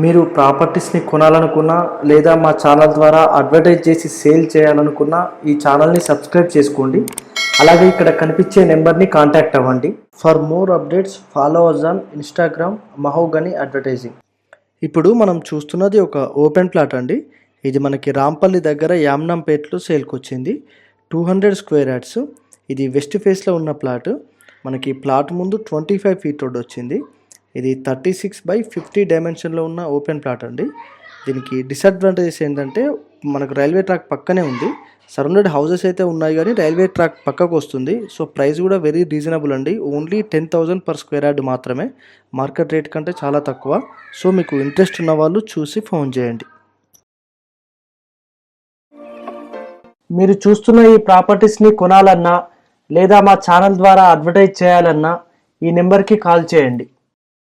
మీరు ప్రాపర్టీస్ని కొనాలనుకున్నా లేదా మా ఛానల్ ద్వారా అడ్వర్టైజ్ చేసి సేల్ చేయాలనుకున్నా ఈ ఛానల్ని సబ్స్క్రైబ్ చేసుకోండి. అలాగే ఇక్కడ కనిపించే నెంబర్ని కాంటాక్ట్ అవ్వండి. For more updates follow us on Instagram Mahogany advertising. ఇప్పుడు మనం చూస్తున్నది ఒక ఓపెన్ ప్లాట్ అండి. ఇది మనకి రాంపల్లి దగ్గర యామ్నంపేట్లో సేల్కి వచ్చింది టూ హండ్రెడ్ స్క్వేర్ యాడ్స్ ఇది వెస్ట్ ఫేస్లో ఉన్న ప్లాట్. మనకి ప్లాట్ ముందు ట్వంటీ ఫైవ్ ఫీట్ రోడ్ వచ్చింది. ఇది థర్టీ సిక్స్ బై ఫిఫ్టీ డైమెన్షన్లో ఉన్న ఓపెన్ ప్లాట్ అండి. దీనికి డిసడ్వాంటేజెస్ ఏంటంటే మనకు రైల్వే ట్రాక్ పక్కనే ఉంది. సరౌండెడ్ హౌసెస్ అయితే ఉన్నాయి కానీ రైల్వే ట్రాక్ పక్కకు వస్తుంది. సో ప్రైస్ కూడా వెరీ రీజనబుల్ అండి. Only ten thousand per square yard మాత్రమే. మార్కెట్ రేట్ కంటే చాలా తక్కువ. సో మీకు ఇంట్రెస్ట్ ఉన్న వాళ్ళు చూసి ఫోన్ చేయండి. మీరు చూస్తున్న ఈ ప్రాపర్టీస్ని కొనాలన్నా లేదా మా ఛానల్ ద్వారా అడ్వర్టైజ్ చేయాలన్నా ఈ నెంబర్కి కాల్ చేయండి.